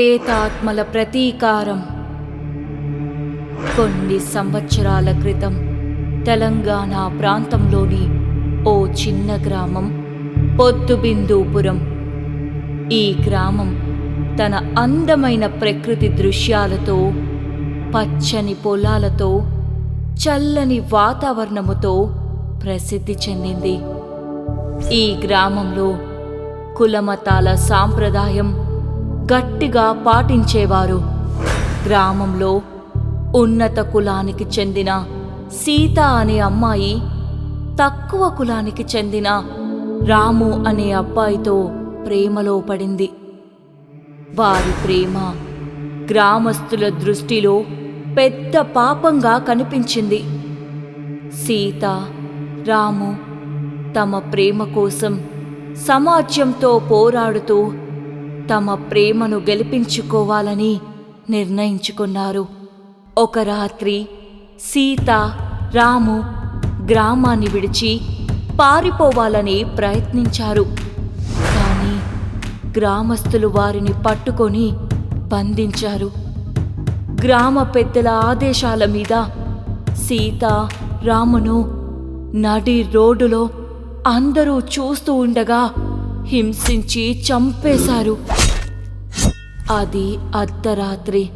ప్రేతాత్మల ప్రతీకారం. కొన్ని సంవత్సరాల క్రితం తెలంగాణ ప్రాంతంలోని ఓ చిన్న గ్రామం పొద్దుబిందూపురం. ఈ గ్రామం తన అందమైన ప్రకృతి దృశ్యాలతో పచ్చని పొలాలతో చల్లని వాతావరణముతో ప్రసిద్ధి చెందింది. ఈ గ్రామంలో కులమతాల సాంప్రదాయం గట్టిగా పాటించేవారు. గ్రామంలో ఉన్నత కులానికి చెందిన సీత అనే అమ్మాయి తక్కువ కులానికి చెందిన రాము అనే అబ్బాయితో ప్రేమలో పడింది. వారి ప్రేమ గ్రామస్తుల దృష్టిలో పెద్ద పాపంగా కనిపించింది. సీత రాము తమ ప్రేమ కోసం సమాజంతో పోరాడుతూ తమ ప్రేమను గెలిపించుకోవాలని నిర్ణయించుకున్నారు. ఒక రాత్రి సీత రాము గ్రామాన్ని విడిచి పారిపోవాలని ప్రయత్నించారు. కానీ గ్రామస్తులు వారిని పట్టుకొని బంధించారు. గ్రామ పెద్దల ఆదేశాల మీద సీత రామును నడి రోడ్డులో అందరూ చూస్తూ ఉండగా హింసించి చంపేశారు. అది అర్ధరాత్రి.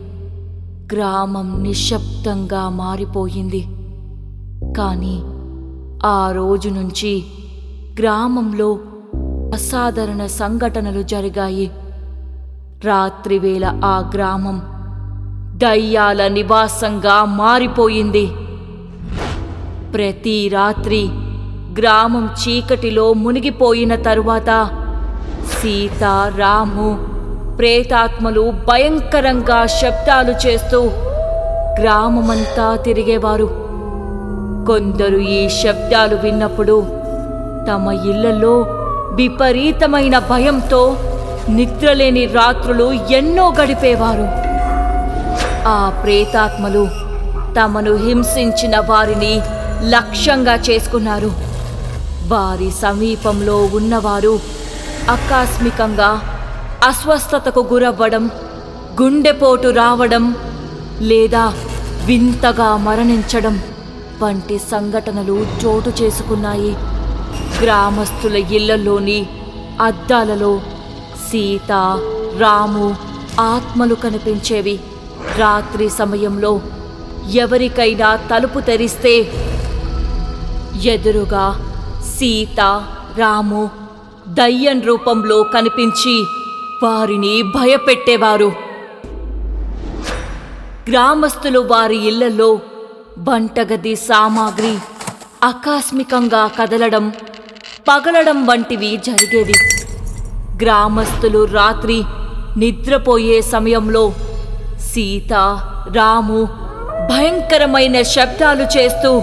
గ్రామం నిశ్శబ్దంగా మారిపోయింది. కానీ ఆ రోజు నుంచి గ్రామంలో అసాధారణ సంఘటనలు జరిగాయి. రాత్రివేళ ఆ గ్రామం దయ్యాల నివాసంగా మారిపోయింది. ప్రతి రాత్రి గ్రామం చీకటిలో మునిగిపోయిన తరువాత సీత రాము ప్రేతాత్మలు భయంకరంగా శబ్దాలు చేస్తూ గ్రామమంతా తిరిగేవారు. కొందరు ఈ శబ్దాలు విన్నప్పుడు తమ ఇళ్ళలో విపరీతమైన భయంతో నిద్రలేని రాత్రులు ఎన్నో గడిపేవారు. ఆ ప్రేతాత్మలు తమను హింసించిన వారిని లక్ష్యంగా చేసుకున్నారు. వారి సమీపంలో ఉన్నవారు ఆకస్మికంగా అస్వస్థతకు గురవ్వడం గుండెపోటు రావడం లేదా వింతగా మరణించడం వంటి సంఘటనలు చోటు చేసుకున్నాయి. గ్రామస్తుల ఇళ్ళలోని అద్దాలలో సీత రాము ఆత్మలు కనిపించేవి. రాత్రి సమయంలో ఎవరికైనా తలుపు తెరిస్తే ఎదురుగా సీత రాము దయ్యం రూపంలో కనిపించి వారిని భయపెట్టేవారు. గ్రామస్తులు వారి ఇళ్ళలో వంటగది సామాగ్రి ఆకస్మికంగా కదలడం పగలడం వంటివి జరిగేవి. గ్రామస్తులు రాత్రి నిద్రపోయే సమయంలో సీత రాము భయంకరమైన శబ్దాలు చేస్తూ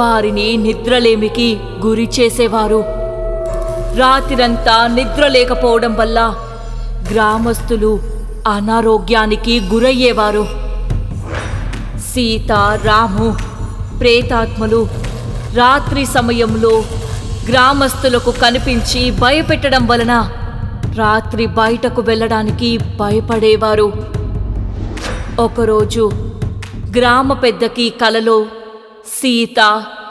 వారిని నిద్రలేమికి గురి చేసేవారు. రాత్రంతా నిద్ర లేకపోవడం వల్ల గ్రామస్తులు అనారోగ్యానికి గురయ్యేవారు. సీత రాము ప్రేతాత్మలు రాత్రి సమయంలో గ్రామస్తులకు కనిపించి భయపెట్టడం వలన రాత్రి బయటకు వెళ్ళడానికి భయపడేవారు. ఒకరోజు గ్రామ పెద్దకి కలలో సీత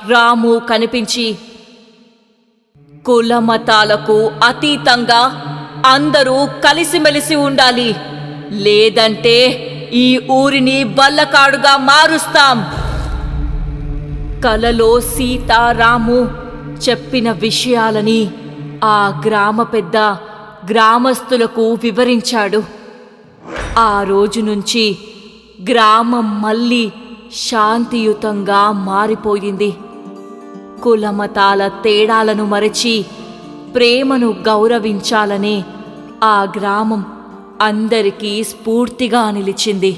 రాము కనిపించి కుల మతాలకు అతీతంగా అందరూ కలిసిమెలిసి ఉండాలి. లేదంటే ఈ ఊరిని బల్లకాడుగా మారుస్తాం. కలలో సీతారాము చెప్పిన విషయాలని ఆ గ్రామ పెద్ద గ్రామస్తులకు వివరించాడు. ఆ రోజు నుంచి గ్రామం మళ్ళీ శాంతియుతంగా మారిపోయింది. కులమతాల తేడాలను మరచి ప్రేమను గౌరవించాలనే ఆ గ్రామం అందరికీ స్ఫూర్తిగా నిలిచింది.